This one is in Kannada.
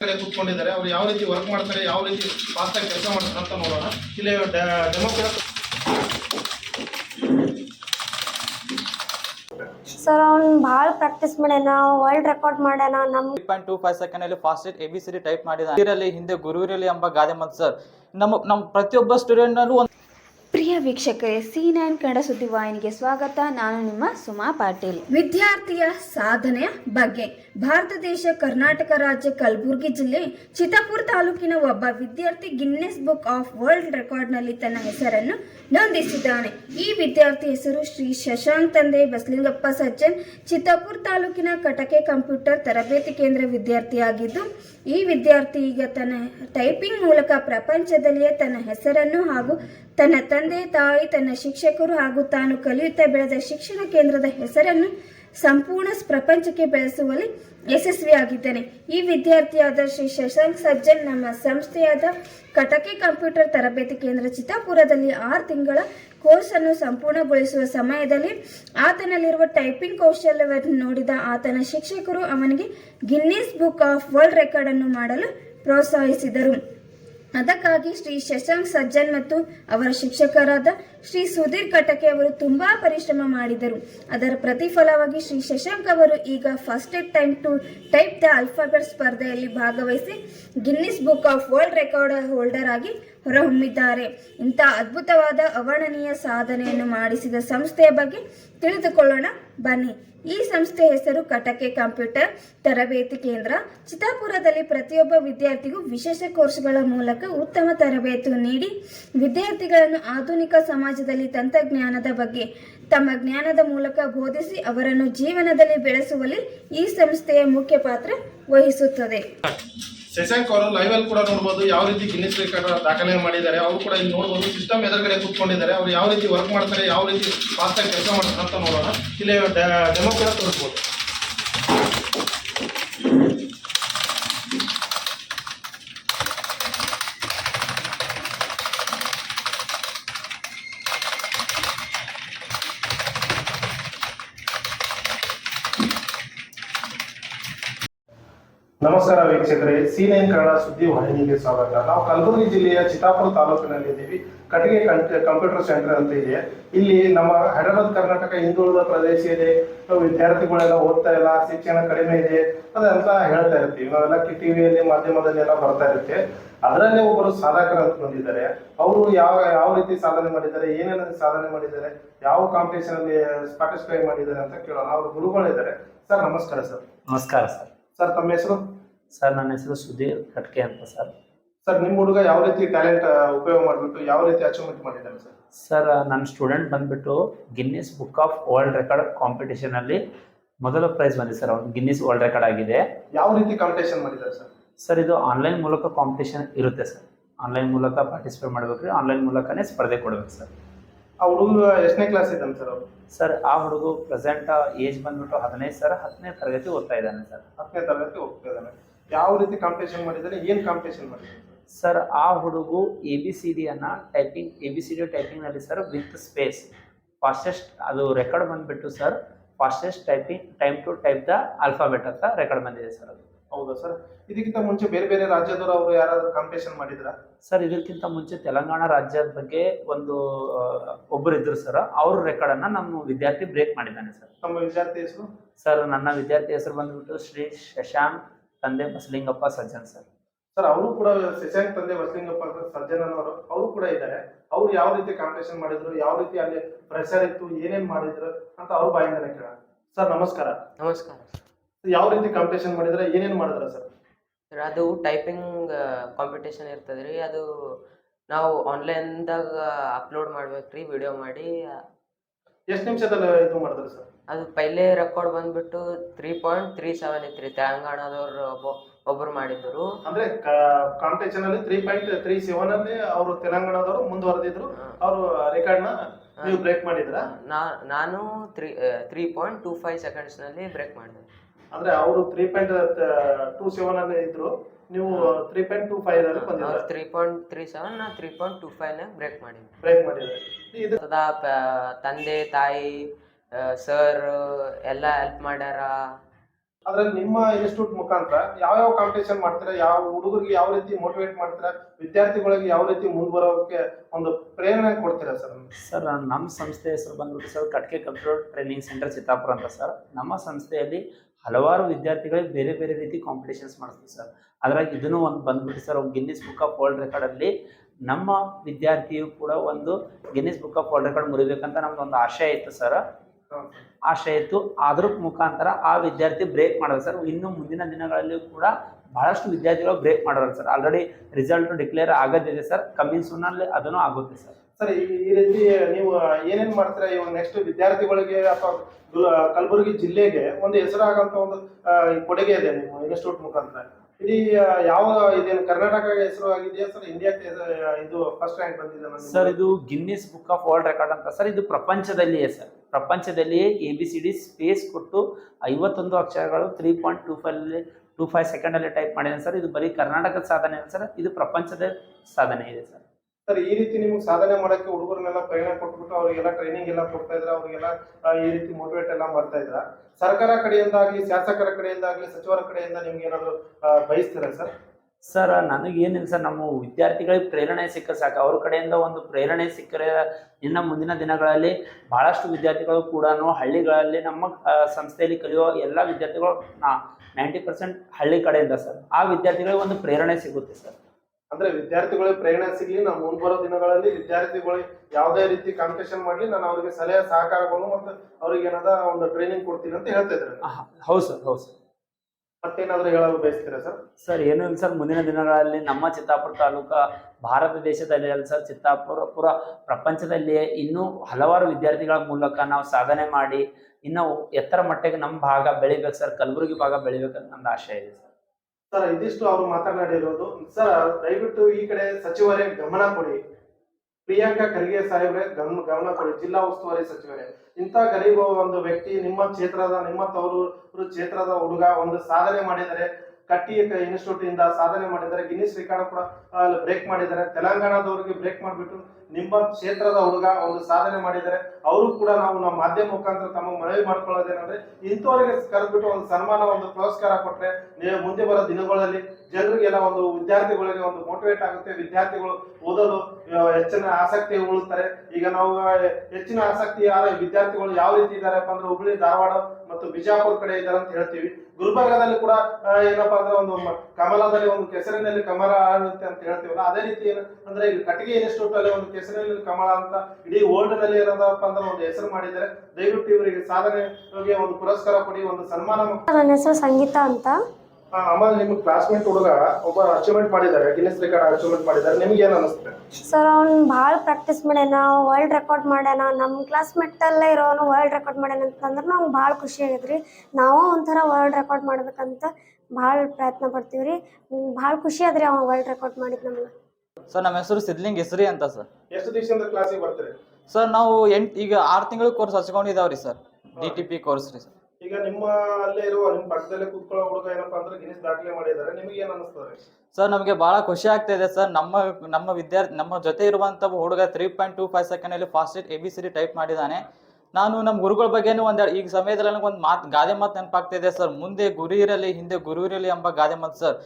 ಕಡೆ ಕೂತ್ಕೊಂಡಿದ್ದಾರೆ. ಅವ್ರು ಯಾವ ರೀತಿ ವರ್ಕ್ ಮಾಡ್ತಾರೆ ಯಾವ ರೀತಿ ಫಾಸ್ಟಾಗಿ ಕೆಲಸ ಮಾಡ್ತಾರೆ ಅಂತ ನೋಡೋಣ. ಇಲ್ಲಿ ಡೆಮೋ ಕೂಡ ಸರ್ ಅವ್ನು ಭಾಳ ಪ್ರಾಕ್ಟೀಸ್ ಮಾಡ್ಯಾನ ವರ್ಲ್ಡ್ ರೆಕಾರ್ಡ್ ಮಾಡ್ಯಾನ ನಮ್ಮ ಪಾಯಿಂಟ್ ಟೂ ಫೈವ್ ಸೆಕೆಂಡ್ ಅಲ್ಲಿ fast A B C D type ಮಾಡಿದ ಇದರಲ್ಲಿ ಹಿಂದೆ ಗುರುವಿರಲಿ ಎಂಬ ಗಾದೆ ಮತ್ತು ಸರ್ ನಮ್ಮ ನಮ್ಮ ಪ್ರತಿಯೊಬ್ಬ ಸ್ಟೂಡೆಂಟ್ನಲ್ಲೂ ಒಂದು ಪ್ರಿಯ ವೀಕ್ಷಕರೇ ಸಿ ನೈನ್ ಕನ್ನಡ ಸುದ್ದಿವಾಹಿನಿಗೆ ಸ್ವಾಗತ. ನಾನು ನಿಮ್ಮ ಸುಮಾ ಪಾಟೀಲ್. ವಿದ್ಯಾರ್ಥಿಯ ಸಾಧನೆಯ ಬಗ್ಗೆ. ಭಾರತ ದೇಶ, ಕರ್ನಾಟಕ ರಾಜ್ಯ, ಕಲಬುರಗಿ ಜಿಲ್ಲೆ, ಚಿತ್ತಾಪುರ ತಾಲೂಕಿನ ಒಬ್ಬ ವಿದ್ಯಾರ್ಥಿ ಗಿನ್ನೆಸ್ ಬುಕ್ ಆಫ್ ವರ್ಲ್ಡ್ ರೆಕಾರ್ಡ್ನಲ್ಲಿ ತನ್ನ ಹೆಸರನ್ನು ನೋಂದಿಸಿದ್ದಾನೆ. ಈ ವಿದ್ಯಾರ್ಥಿ ಹೆಸರು ಶ್ರೀ ಶಶಾಂಕ್ ತಂದೆ, ಬಸಲಿಂಗಪ್ಪ ಸಜ್ಜನ್. ಚಿತ್ತಾಪುರ ತಾಲೂಕಿನ ಕಟಕೆ ಕಂಪ್ಯೂಟರ್ ತರಬೇತಿ ಕೇಂದ್ರ ವಿದ್ಯಾರ್ಥಿಯಾಗಿದ್ದು, ಈ ವಿದ್ಯಾರ್ಥಿ ಈಗ ತನ್ನ ಟೈಪಿಂಗ್ ಮೂಲಕ ಪ್ರಪಂಚದಲ್ಲಿಯೇ ತನ್ನ ಹೆಸರನ್ನು ಹಾಗೂ ತನ್ನ ತಂದೆ ತಾಯಿ ತನ್ನ ಶಿಕ್ಷಕರು ಹಾಗೂ ತಾನು ಕಲಿಯುತ್ತಾ ಬೆಳೆದ ಶಿಕ್ಷಣ ಕೇಂದ್ರದ ಹೆಸರನ್ನು ಸಂಪೂರ್ಣ ಪ್ರಪಂಚಕ್ಕೆ ಬೆಳೆಸುವಲ್ಲಿ ಯಶಸ್ವಿಯಾಗಿದ್ದಾನೆ. ಈ ವಿದ್ಯಾರ್ಥಿಯಾದ ಶ್ರೀ ಶಶಾಂಕ್ ಸಜ್ಜನ್ ನಮ್ಮ ಸಂಸ್ಥೆಯಾದ ಕಟಕಿ ಕಂಪ್ಯೂಟರ್ ತರಬೇತಿ ಕೇಂದ್ರ ಚಿತ್ತಾಪುರದಲ್ಲಿ ಆರು ತಿಂಗಳ ಕೋರ್ಸ್ ಅನ್ನು ಸಂಪೂರ್ಣಗೊಳಿಸುವ ಸಮಯದಲ್ಲಿ ಆತನಲ್ಲಿರುವ ಟೈಪಿಂಗ್ ಕೌಶಲ್ಯವನ್ನು ನೋಡಿದ ಆತನ ಶಿಕ್ಷಕರು ಅವನಿಗೆ Guinness book of world record ಅನ್ನು ಮಾಡಲು ಪ್ರೋತ್ಸಾಹಿಸಿದರು. ಅದಕ್ಕಾಗಿ ಶ್ರೀ ಶಶಾಂಕ್ ಸಜ್ಜನ್ ಮತ್ತು ಅವರ ಶಿಕ್ಷಕರಾದ ಶ್ರೀ ಸುಧೀರ್ ಕಟಕೆ ಅವರು ತುಂಬಾ ಪರಿಶ್ರಮ ಮಾಡಿದರು. ಅದರ ಪ್ರತಿಫಲವಾಗಿ ಶ್ರೀ ಶಶಾಂಕ್ ಅವರು ಈಗ first time to type the alphabet ಸ್ಪರ್ಧೆಯಲ್ಲಿ ಭಾಗವಹಿಸಿ Guinness book of world record holder ಆಗಿ ಹೊರಹೊಮ್ಮಿದ್ದಾರೆ. ಇಂಥ ಅದ್ಭುತವಾದ ಅವರ್ಣನೀಯ ಸಾಧನೆಯನ್ನು ಮಾಡಿಸಿದ ಸಂಸ್ಥೆಯ ಬಗ್ಗೆ ತಿಳಿದುಕೊಳ್ಳೋಣ. ಬನ್ನಿ. ಈ ಸಂಸ್ಥೆ ಹೆಸರು ಕಟಕೆ ಕಂಪ್ಯೂಟರ್ ತರಬೇತಿ ಕೇಂದ್ರ. ಚಿತ್ತಾಪುರದಲ್ಲಿ ಪ್ರತಿಯೊಬ್ಬ ವಿದ್ಯಾರ್ಥಿಗೂ ವಿಶೇಷ ಕೋರ್ಸ್ಗಳ ಮೂಲಕ ಉತ್ತಮ ತರಬೇತಿ ನೀಡಿ ವಿದ್ಯಾರ್ಥಿಗಳನ್ನು ಆಧುನಿಕ ಸಮಾಜದಲ್ಲಿ ತಂತ್ರಜ್ಞಾನದ ಬಗ್ಗೆ. ತಮ್ಮ ಜ್ಞಾನದ ಮೂಲಕ ಬೋಧಿಸಿ ಅವರನ್ನು ಜೀವನದಲ್ಲಿ ಬೆಳೆಸುವಲ್ಲಿ ಈ ಸಂಸ್ಥೆಯ ಮುಖ್ಯ ಪಾತ್ರ ವಹಿಸುತ್ತದೆ. ಶಶಾಂಕ್ ಅವರು ಲೈವ್ ಅಲ್ಲಿ ಕೂಡ ನೋಡಬಹುದು ಯಾವ ರೀತಿ ಗಿನ್ನಿಸ್ ರೆಕಾರ್ಡ್ ದಾಖಲೆ ಮಾಡಿದ್ದಾರೆ. ಅವರು ಕೂಡ ಇಲ್ಲಿ ನೋಡಬಹುದು ಸಿಸ್ಟಮ್ ಎದುರುಗಡೆ ಕೂತ್ಕೊಂಡಿದ್ದಾರೆ. ಅವ್ರು ಯಾವ ರೀತಿ ವರ್ಕ್ ಮಾಡ್ತಾರೆ, ಯಾವ ರೀತಿ ಫಾಸ್ಟಾಗಿ ಕೆಲಸ ಮಾಡ್ತಾರೆ ಅಂತ ನೋಡೋಣ. ಇಲ್ಲಿ ಡೆಮೋ ಕೂಡ ತೋರಿಸ್ಬೋದು. ನಮಸ್ಕಾರ ವೀಕ್ಷಕರೇ ಸಿ ನೈನ್ ಕನ್ನಡ ಸುದ್ದಿ ವಾಹಿನಿಗೆ ಸ್ವಾಗತ. ನಾವು ಕಲಬುರಗಿ ಜಿಲ್ಲೆಯ ಚಿತ್ತಾಪುರ ತಾಲೂಕಿನಲ್ಲಿದ್ದೀವಿ. ಕಟ್ಟಿಗೆ ಕಂಟ್- ಕಂಪ್ಯೂಟರ್ ಸೆಂಟರ್ ಅಂತ ಇದೆ. ಇಲ್ಲಿ ನಮ್ಮ ಹೈದರಾಬಾದ್, ಕರ್ನಾಟಕ, ಹಿಂದುಳಿದ ಪ್ರದೇಶ ಇದೆ. ವಿದ್ಯಾರ್ಥಿಗಳೆಲ್ಲ ಓದ್ತಾ ಇಲ್ಲ, ಶಿಕ್ಷಣ ಕಡಿಮೆ ಇದೆ. ಅದೆಲ್ಲ ಹೇಳ್ತಾ ಇರ್ತೀವಿ. ನಾವೆಲ್ಲ ಟಿವಿಯಲ್ಲಿ ಮಾಧ್ಯಮದಲ್ಲಿ ಎಲ್ಲ ಬರ್ತಾ ಇರುತ್ತೆ. ಅದರಲ್ಲೇ ಒಬ್ಬರು ಸಾಧಕರು ಅಂತ ಬಂದಿದ್ದಾರೆ. ಅವರು ಯಾವ ಯಾವ ರೀತಿ ಸಾಧನೆ ಮಾಡಿದ್ದಾರೆ ಏನೇನು ಸಾಧನೆ ಮಾಡಿದ್ದಾರೆ, ಯಾವ ಕಾಂಪಿಟೇಷನ್ ಅಲ್ಲಿ ಪಾರ್ಟಿಸಿಪೇಟ್ ಮಾಡಿದ್ದಾರೆ ಅಂತ ಕೇಳೋಣ. ಅವರು ಗುರುಗಳಿದ್ದಾರೆ. ಸರ್, ನಮಸ್ಕಾರ ಸರ್. ನಮಸ್ಕಾರ ಸರ್. ಸರ್ ತಮ್ಮ ಹೆಸರು? ಸರ್ ನನ್ನ ಹೆಸರು ಸುಧೀರ್ ಕಟ್ಕೆ ಅಂತ ಸರ್. ಸರ್ ನಿಮ್ಮ ಹುಡುಗ ಯಾವ ರೀತಿ ಟ್ಯಾಲೆಂಟ್ ಉಪಯೋಗ ಮಾಡಿಬಿಟ್ಟು ಯಾವ ರೀತಿ ಅಚೀವ್ಮೆಂಟ್ ಮಾಡಿದ್ದಾನೆ ಸರ್? ಸರ್ ನನ್ನ ಸ್ಟೂಡೆಂಟ್ ಬಂದ್ಬಿಟ್ಟು Guinness book of world record competition ಅಲ್ಲಿ ಮೊದಲ ಪ್ರೈಸ್ ಬಂದಿದೆ ಸರ್ ಅವ್ನು ಗಿನ್ನಿಸ್ ವರ್ಲ್ಡ್ ರೆಕಾರ್ಡ್ ಆಗಿದೆ. ಯಾವ ರೀತಿ ಕಾಂಪಿಟೇಷನ್ ಮಾಡಿದ್ದಾರೆ ಸರ್? ಸರ್ ಇದು ಆನ್ಲೈನ್ ಮೂಲಕ ಕಾಂಪಿಟೇಷನ್ ಇರುತ್ತೆ ಸರ್. ಆನ್ಲೈನ್ ಮೂಲಕ ಪಾರ್ಟಿಸಿಪೇಟ್ ಮಾಡಬೇಕ್ರಿ ಆನ್ಲೈನ್ ಮೂಲಕನೇ ಸ್ಪರ್ಧೆ ಕೊಡ್ಬೇಕು ಸರ್. ಆ ಹುಡುಗ ಎಷ್ಟನೇ ಕ್ಲಾಸ್ ಇದ್ದಾನೆ ಸರ್ ಅವರು? ಸರ್ ಆ ಹುಡುಗ ಪ್ರೆಸೆಂಟ್ ಏಜ್ ಬಂದ್ಬಿಟ್ಟು ಹದಿನೈದು ಸರ್ ಹತ್ತನೇ ತರಗತಿ ಓದ್ತಾ ಇದ್ದಾನೆ ಸರ್ ಹತ್ತನೇ ತರಗತಿ ಹೋಗ್ತಾ ಇದ್ದಾನೆ. ಯಾವ ರೀತಿ ಕಾಂಪಿಟೇಷನ್ ಮಾಡಿದ್ದಾನೆ ಏನು ಕಾಂಪಿಟೇಷನ್ ಮಾಡಿದ್ದಾನೆ ಸರ್ ಆ ಹುಡುಗು A B C ಡಿಯನ್ನು typing A B C D ಟೈಪಿಂಗ್ನಲ್ಲಿ sir with space fastest ಅದು ರೆಕಾರ್ಡ್ ಬಂದ್ಬಿಟ್ಟು sir fastest typing time to type the alphabet ಅಂತ ರೆಕಾರ್ಡ್ ಬಂದಿದೆ ಸರ್ ಅದು. ಹೌದಾ ಸರ್? ಇದಕ್ಕಿಂತ ಮುಂಚೆ ಬೇರೆ ಬೇರೆ ರಾಜ್ಯದವರು ಅವರು ಯಾರಾದರೂ ಕಾಂಪಿಟೇಷನ್ ಮಾಡಿದ್ರಾ? ಸರ್ ಇದಕ್ಕಿಂತ ಮುಂಚೆ ತೆಲಂಗಾಣ ರಾಜ್ಯದ ಬಗ್ಗೆ ಒಂದು ಒಬ್ಬರು ಇದ್ರು ಸರ್. ಅವ್ರ ರೆಕಾರ್ಡನ್ನು ನಮ್ಮ ವಿದ್ಯಾರ್ಥಿ ಬ್ರೇಕ್ ಮಾಡಿದ್ದಾನೆ ಸರ್. ತಮ್ಮ ವಿದ್ಯಾರ್ಥಿ ಹೆಸರು? ಸರ್ ನನ್ನ ವಿದ್ಯಾರ್ಥಿ ಹೆಸರು ಬಂದ್ಬಿಟ್ಟು ಶ್ರೀ ಶಶಾಂಕ್ ತಂದೆ ಬಸಲಿಂಗಪ್ಪ ಸಜ್ಜನ್ ಸರ್. ಸರ್ ಅವರು ಕೂಡ ಶಶಾಂಕ್ ತಂದೆ ವಸಲಿಂಗಪ್ಪ ಸಜ್ಜನ್ ಅವರು ಅವರು ಕೂಡ ಇದ್ದಾರೆ. ಅವ್ರು ಯಾವ ರೀತಿ ಕಾಂಪಿಟೇಷನ್ ಮಾಡಿದ್ರು ಯಾವ ರೀತಿ ಅಲ್ಲಿ ಪ್ರೆಷರ್ ಇತ್ತು ಏನೇನ್ ಮಾಡಿದ್ರು ಅಂತ ಅವ್ರ ಬಾಯಿಂದ ಕೇಳ ಸರ್ ನಮಸ್ಕಾರ. ನಮಸ್ಕಾರ. ಯಾವ ರೀತಿ ಕಾಂಪಿಟೇಷನ್ ಮಾಡಿದ್ರೆ ಏನೇನು ಮಾಡಿದ್ರ ಸರ್? ಸರ್ ಅದು ಟೈಪಿಂಗ್ ಕಾಂಪಿಟೇಷನ್ ಇರ್ತದೆ ರೀ. ಅದು ನಾವು ಆನ್ಲೈನ್ದಾಗ ಅಪ್ಲೋಡ್ ಮಾಡ್ಬೇಕ್ರಿ ವಿಡಿಯೋ ಮಾಡಿ. ಎಷ್ಟು ನಿಮಿಷದಲ್ಲಿ ಇದು ಮಾಡಿದ್ರು ಸರ್? ಅದು ಪೈಲೆ ರೆಕಾರ್ಡ್ ಬಂದ್ಬಿಟ್ಟು ತ್ರೀ ಪಾಯಿಂಟ್ ತ್ರೀ ಸೆವೆನ್ ಇತ್ತು ರೀ ತೆಲಂಗಾಣದವ್ರು ಒಬ್ಬ ಒಬ್ಬರು ಮಾಡಿದ್ರು. ಅಂದ್ರೆ ಕಾಂಪಿಟೇಷನ್ ಅಲ್ಲಿ ತ್ರೀ ಪಾಯಿಂಟ್ ತ್ರೀ ಸೆವೆನ್ ಅಲ್ಲಿ ಅವರು ತೆಲಂಗಾಣದವರು ಮುಂದುವರೆದಿದ್ರು ಅವರು ರೆಕಾರ್ಡ್ನ ನೀವು ಬ್ರೇಕ್ ಮಾಡಿದ್ರ? ನಾನು three three point two five ಸೆಕೆಂಡ್ಸ್ನಲ್ಲಿ break ಮಾಡಿದೆ. ಅಂದ್ರೆ ಅವರು ತ್ರೀ ಪಾಯಿಂಟ್ ಟೂ ಸೆವೆನ್ ಅಲ್ಲಿ ಇದ್ರು. ನೀವು ತ್ರೀ ಪಾಯಿಂಟ್ ಟೂ ಫೈವ್ ಅಲ್ಲಿ ತ್ರೀ ಪಾಯಿಂಟ್ ತ್ರೀ ಸೆವೆನ್ ನಾ ತ್ರೀ ಪಾಯಿಂಟ್ ಟೂ ಫೈವ್ನಾಗ ಬ್ರೇಕ್ ಮಾಡಿ ಬ್ರೇಕ್ ಮಾಡಿದ್ರೆ ಇದು ಸದಾ ಪ- ತಂದೆ ತಾಯಿ ಸರ್ ಎಲ್ಲ ಹೆಲ್ಪ್ ಮಾಡ್ಯಾರ. ಅದ್ರಲ್ಲಿ ನಿಮ್ಮ ಇನ್ಸ್ಟಿಟ್ಯೂಟ್ ಮುಖಾಂತರ ಯಾವ ಯಾವ ಕಾಂಪಿಟೇಷನ್ ಮಾಡ್ತೀರಾ? ಯಾವ ಹುಡುಗರಿಗೆ ಯಾವ ರೀತಿ ಮೋಟಿವೇಟ್ ಮಾಡ್ತೀರಾ? ವಿದ್ಯಾರ್ಥಿಗಳಿಗೆ ಯಾವ ರೀತಿ ಮುಂದೆ ಬರೋಕೆ ಒಂದು ಪ್ರೇರಣೆ ಕೊಡ್ತೀರಾ ಸರ್? ಸರ್ ನಮ್ಮ ಸಂಸ್ಥೆ ಹೆಸರು ಬಂದ್ಬಿಟ್ಟು sir Katke computer training centre Chittapur ಅಂತ ಸರ್. ನಮ್ಮ ಸಂಸ್ಥೆಯಲ್ಲಿ ಹಲವಾರು ವಿದ್ಯಾರ್ಥಿಗಳಿಗೆ ಬೇರೆ ಬೇರೆ ರೀತಿ ಕಾಂಪಿಟೇಷನ್ಸ್ ಮಾಡಿಸ್ತೀವಿ ಸರ್. ಅದ್ರಾಗ ಇದನ್ನು ಒಂದು ಬಂದ್ಬಿಟ್ಟು sir Guinness book of world ರೆಕಾರ್ಡಲ್ಲಿ ನಮ್ಮ ವಿದ್ಯಾರ್ಥಿಯು ಕೂಡ ಒಂದು Guinness book of world record ಮುರಿಬೇಕಂತ ನಮ್ದು ಒಂದು ಆಶಯ ಇತ್ತು ಸರ್. ಆಶಯ ಇತ್ತು. ಅದ್ರ ಮುಖಾಂತರ ಆ ವಿದ್ಯಾರ್ಥಿ ಬ್ರೇಕ್ ಮಾಡೋದು ಸರ್. ಇನ್ನು ಮುಂದಿನ ದಿನಗಳಲ್ಲಿ ಕೂಡ ಬಹಳಷ್ಟು ವಿದ್ಯಾರ್ಥಿಗಳು ಬ್ರೇಕ್ ಮಾಡೋರು ಸರ್. ಆಲ್ರೆಡಿ ರಿಸಲ್ಟ್ ಡಿಕ್ಲೇರ್ ಆಗೋದಿದೆ ಸರ್. ಕಮ್ಮಿಂಗ್ ಸೂನಲ್ಲಿ ಅದನ್ನು ಆಗುತ್ತೆ ಸರ್. ಸರ್, ಈ ಈ ರೀತಿ ನೀವು ಏನೇನ್ ಮಾಡ್ತೀರಾ? ಇವಾಗ ನೆಕ್ಸ್ಟ್ ವಿದ್ಯಾರ್ಥಿಗಳಿಗೆ ಅಥವಾ ಕಲಬುರಗಿ ಜಿಲ್ಲೆಗೆ ಒಂದು ಹೆಸರಾಗಂತ ಒಂದು ಕೊಡುಗೆ ಇದೆ ನಿಮ್ಮ ಇನ್ಸ್ಟಿಟ್ಯೂಟ್ ಮುಖಾಂತರ. ಇಡೀ ಯಾವ ಇದೇನು ಕರ್ನಾಟಕ ಹೆಸರು ಆಗಿದೆಯಾ ಸರ್? ಇಂಡಿಯಾ ಇದು ಫಸ್ಟ್ ರ್ಯಾಂಕ್ ಬಂದಿದೆ? ಸರ್, ಇದು Guinness book of world record ಅಂತ. ಸರ್, ಇದು ಪ್ರಪಂಚದಲ್ಲಿಯೇ sir. ಪ್ರಪಂಚದಲ್ಲಿಯೇ A B C D space ಕೊಟ್ಟು ಐವತ್ತೊಂದು ಅಕ್ಷರಗಳು three point two five two five ಸೆಕೆಂಡಲ್ಲಿ type ಮಾಡಿದೆ ಸರ್. ಇದು ಬರೀ ಕರ್ನಾಟಕದ ಸಾಧನೆ ಸರ್. ಇದು ಪ್ರಪಂಚದ ಸಾಧನೆ ಇದೆ ಸರ್. ಸರ್, ಈ ರೀತಿ ನಿಮ್ಗೆ ಸಾಧನೆ ಮಾಡಕ್ಕೆ ಹುಡುಗರನ್ನೆಲ್ಲ ಪ್ರೇರಣೆ ಕೊಟ್ಬಿಟ್ಟು ಅವರಿಗೆಲ್ಲ ಟ್ರೈನಿಂಗ್ ಎಲ್ಲ ಕೊಡ್ತಾ ಇದ್ರೆ ಅವರಿಗೆಲ್ಲ ಈ ರೀತಿ ಮೋಟಿವೇಟ್ ಎಲ್ಲ ಮಾಡ್ತಾ ಇದ್ರ? ಸರ್ಕಾರ ಕಡೆಯಿಂದ ಆಗಲಿ, ಶಾಸಕರ ಕಡೆಯಿಂದಾಗ್ಲಿ ಸಚಿವರ ಕಡೆಯಿಂದ ನಿಮ್ಗೆ ಏನಾದರೂ ಬಯಸ್ತೀರ ಸರ್? ಸರ್, ನನಗೇನಿಲ್ಲ ಸರ್, ನಮ್ಮ ವಿದ್ಯಾರ್ಥಿಗಳಿಗೆ ಪ್ರೇರಣೆ ಸಿಕ್ಕ ಸಾಕು. ಅವ್ರ ಕಡೆಯಿಂದ ಒಂದು ಪ್ರೇರಣೆ ಸಿಕ್ಕರೆ ಇನ್ನು ಮುಂದಿನ ದಿನಗಳಲ್ಲಿ ಭಾಳಷ್ಟು ವಿದ್ಯಾರ್ಥಿಗಳು ಕೂಡ ಹಳ್ಳಿಗಳಲ್ಲಿ ನಮ್ಮ ಸಂಸ್ಥೆಯಲ್ಲಿ ಕಲಿಯುವ ಎಲ್ಲ ವಿದ್ಯಾರ್ಥಿಗಳು ನೈಂಟಿ ಪರ್ಸೆಂಟ್ ಹಳ್ಳಿ ಕಡೆಯಿಂದ ಸರ್. ಆ ವಿದ್ಯಾರ್ಥಿಗಳಿಗೆ ಒಂದು ಪ್ರೇರಣೆ ಸಿಗುತ್ತೆ ಸರ್. ಅಂದ್ರೆ ವಿದ್ಯಾರ್ಥಿಗಳಿಗೆ ಪ್ರೇರಣೆ ಸಿಗ್ಲಿ ನಾವು ಮುಂದ್ ಬರೋ ದಿನಗಳಲ್ಲಿ ವಿದ್ಯಾರ್ಥಿಗಳಿಗೆ ಯಾವುದೇ ರೀತಿ ಕಾಂಪಿಟೇಷನ್ ಮಾಡ್ಲಿ ನಾನು ಅವರಿಗೆ ಸಲಹೆ ಸಹಕಾರಗಳು ಮತ್ತು ಅವ್ರಿಗೆ ಏನದ ಒಂದು ಟ್ರೈನಿಂಗ್ ಕೊಡ್ತೀನಿ ಅಂತ ಹೇಳ್ತಾ ಹೌದು ಸರ್ ಹೌದು ಸರ್. ಮತ್ತೇನಾದ್ರೂ ಹೇಳಲು ಬಯಸ್ತೀರಾ ಸರ್? ಸರ್ ಏನು ಇಲ್ಲ ಸರ್. ಮುಂದಿನ ದಿನಗಳಲ್ಲಿ ನಮ್ಮ ಚಿತ್ತಾಪುರ ತಾಲೂಕ ಭಾರತ ದೇಶದಲ್ಲಿ ಅಲ್ಲ ಸರ್ ಚಿತ್ತಾಪುರ ಪುರ ಪ್ರಪಂಚದಲ್ಲಿಯೇ ಇನ್ನೂ ಹಲವಾರು ವಿದ್ಯಾರ್ಥಿಗಳ ಮೂಲಕ ನಾವು ಸಾಧನೆ ಮಾಡಿ ಇನ್ನೂ ಎತ್ತರ ಮಟ್ಟಿಗೆ ನಮ್ಮ ಭಾಗ ಬೆಳಿಬೇಕು ಸರ್ ಕಲಬುರಗಿ ಭಾಗ ಬೆಳಿಬೇಕಂತ ನಮ್ದು ಆಶಯ ಇದೆ ಸರ್. ಸರ್, ಇದಿಷ್ಟು ಅವರು ಮಾತನಾಡಿರೋದು. ಸರ್, ದಯವಿಟ್ಟು ಈ ಕಡೆ ಸಚಿವರೇ ಗಮನ ಕೊಡಿ. ಪ್ರಿಯಾಂಕಾ ಖರ್ಗೆ ಸಾಹೇಬ್ರೆ ಗಮನ ಗಮನ ಕೊಡಿ. ಜಿಲ್ಲಾ ಉಸ್ತುವಾರಿ ಸಚಿವರೇ. ಇಂಥ ಗರೀಬ ಒಂದು ವ್ಯಕ್ತಿ ನಿಮ್ಮ ಕ್ಷೇತ್ರದ, ನಿಮ್ಮ ತವರು ಕ್ಷೇತ್ರದ ಹುಡುಗ ಒಂದು ಸಾಧನೆ ಮಾಡಿದರೆ ಕಟ್ಟಿ ಇನ್ಸ್ಟಿಟ್ಯೂಟ್ ಇಂದ ಸಾಧನೆ ಮಾಡಿದ್ದಾರೆ. ಗಿನ್ನಿಸ್ ರೆಕಾರ್ಡ್ ಕೂಡ ಬ್ರೇಕ್ ಮಾಡಿದ್ದಾರೆ. ತೆಲಂಗಾಣದವರಿಗೆ ಬ್ರೇಕ್ ಮಾಡಿಬಿಟ್ಟು ನಿಮ್ಮ ಕ್ಷೇತ್ರದ ಹುಡುಗ ಒಂದು ಸಾಧನೆ ಮಾಡಿದ್ದಾರೆ. ಅವರು ಕೂಡ ನಾವು ನಮ್ಮ ಮಾಧ್ಯಮ ಮುಖಾಂತರ ತಮ್ಮ ಮನವಿ ಮಾಡ್ಕೊಳ್ಳೋದೇನಂದ್ರೆ, ಇಂಥವರಿಗೆ ಕರೆದ್ಬಿಟ್ಟು ಒಂದು ಸನ್ಮಾನ, ಒಂದು ಪುರಸ್ಕಾರ ಕೊಟ್ಟರೆ ನೀವು ಮುಂದೆ ಬರೋ ದಿನಗಳಲ್ಲಿ ಜನರಿಗೆಲ್ಲ ಒಂದು ವಿದ್ಯಾರ್ಥಿಗಳಿಗೆ ಒಂದು ಮೋಟಿವೇಟ್ ಆಗುತ್ತೆ. ವಿದ್ಯಾರ್ಥಿಗಳು ಓದಲು ಹೆಚ್ಚಿನ ಆಸಕ್ತಿ ಉಳುತ್ತಾರೆ ಈಗ ನಾವು ಹೆಚ್ಚಿನ ಆಸಕ್ತಿ ಆದ ವಿದ್ಯಾರ್ಥಿಗಳು ಯಾವ ರೀತಿ ಇದಾರಪ್ಪ ಅಂದ್ರೆ ಹುಬ್ಳಿ, ಧಾರವಾಡ ಮತ್ತು ಬಿಜಾಪುರ ಕಡೆ ಇದ್ದಾರೆ ಅಂತ ಹೇಳ್ತೀವಿ. ಗುಲ್ಬರ್ಗಾದಲ್ಲಿ ಕೂಡ ಏನಪ್ಪ ಏನಪ್ಪಾ ಅಂದ್ರೆ ಒಂದು ಕಮಲದಲ್ಲಿ ಒಂದು ಕೆಸರಿನಲ್ಲಿ ಕಮಲ ಆಡುತ್ತೆ ಅಂತ ಹೇಳ್ತೀವಲ್ಲ, ಅದೇ ರೀತಿ ಏನು ಅಂದ್ರೆ ಈಗ ಕಟ್ಟಿಗೆ ಇನ್ಸ್ಟಿಟ್ಯೂಟ್ ಅಲ್ಲಿ ಒಂದು ಕೆಸರಿನಲ್ಲಿ ಕಮಲ ಅಂತ ಇಡೀ ವರ್ಲ್ಡ್ನಲ್ಲಿ ಏನದಪ್ಪ ಅಂದ್ರೆ ಒಂದು ಹೆಸರು ಮಾಡಿದ್ದಾರೆ. ದಯವಿಟ್ಟು ಇವರಿಗೆ ಸಾಧನೆಗೆ ಒಂದು ಪುರಸ್ಕಾರ ಕೊಡಿ, ಒಂದು ಸನ್ಮಾನ ನನ್ನ ಹೆಸರು ಸಂಗೀತ ಅಂತ. ಆ, ಅಮ್ಮ ನಿಮ್ಮ ಕ್ಲಾಸ್ಮೇಟ್ ಹುಡುಗ ಒಬ್ಬ ಅಚೀವ್ಮೆಂಟ್ ಮಾಡಿದ್ದಾರೆ ಗಿನ್ನೆಸ್ ರೆಕಾರ್ಡ್ ಅಚೀವ್ಮೆಂಟ್ ಮಾಡಿದ್ದಾರೆ ನಿಮ್ಗೆ ಏನು ಅನಿಸ್ತದೆ ಸರ್ ಅವ್ನು ಭಾಳ ಪ್ರಾಕ್ಟೀಸ್ ಮಾಡ್ಯಾನ ವರ್ಲ್ಡ್ ರೆಕಾರ್ಡ್ ಮಾಡ್ಯಾನ ನಮ್ಮ ಕ್ಲಾಸ್ಮೇಟಲ್ಲೇ ಇರೋನು ವರ್ಲ್ಡ್ ರೆಕಾರ್ಡ್ ಮಾಡ್ಯಾನ ಅಂತಂದ್ರೆ ನಮ್ಗೆ ಭಾಳ ಖುಷಿ ಆಗೈತೆ ರೀ ನಾವು ಒಂಥರ ವರ್ಲ್ಡ್ ರೆಕಾರ್ಡ್ ಮಾಡ್ಬೇಕಂತ ಭಾಳ ಪ್ರಯತ್ನ ಪಡ್ತೀವಿ ರೀ ಭಾಳ ಖುಷಿ ಆದ್ರಿ ಅವ ವರ್ಲ್ಡ್ ರೆಕಾರ್ಡ್ ಮಾಡಿದ್ ನಮ್ಗೆ ಸರ್ ನಮ್ಮ ಹೆಸರು ಸಿದ್ಲಿಂಗ್ ಹೆಸ್ರಿ ಅಂತ ಸರ್ ಎಷ್ಟು ದಿವಸದಿಂದ ಕ್ಲಾಸಿಗೆ ಬರ್ತೀರಿ? ಸರ್ ನಾವು ಎಂಟು ಈಗ ಆರು ತಿಂಗಳು course ಹಚ್ಕೊಂಡಿದ್ದಾವ್ರಿ sir D T P course ರೀ ಸರ್ ಈಗ ನಿಮ್ಮ ಅಲ್ಲೇ ಇರುವ, ನಿಮ್ಮ ಪಕ್ಕದಲ್ಲೇ ಹುಡುಗ ಏನಪ್ಪಾ ಅಂದ್ರೆ ದಾಖಲೆ ಮಾಡಿದ್ದಾರೆ. ನಿಮಗೆ ಏನ್ ಸರ್ ನಮಗೆ ಬಹಳ ಖುಷಿ ಆಗ್ತಾ ಇದೆ ಸರ್ ನಮ್ಮ ನಮ್ಮ ವಿದ್ಯಾರ್ಥಿ, ನಮ್ಮ ಜೊತೆ ಇರುವಂತ ಹುಡುಗ three point two five second ಅಲ್ಲಿ fast A B C type ಮಾಡಿದ್ದಾನೆ. ನಾನು ನಮ್ಮ ಗುರುಗಳ ಬಗ್ಗೆನೂ ಒಂದೆರಡು, ಈಗ ಸಮಯದಲ್ಲಿ ನನಗೆ ಒಂದು ಮಾತು, ಗಾದೆ ಮಾತು ನೆನಪಾಗ್ತಿದೆ ಸರ್ ಮುಂದೆ ಗುರು ಇರಲಿ, ಹಿಂದೆ ಗುರು ಇರಲಿ ಎಂಬ ಗಾದೆ ಮಾತು ಸರ್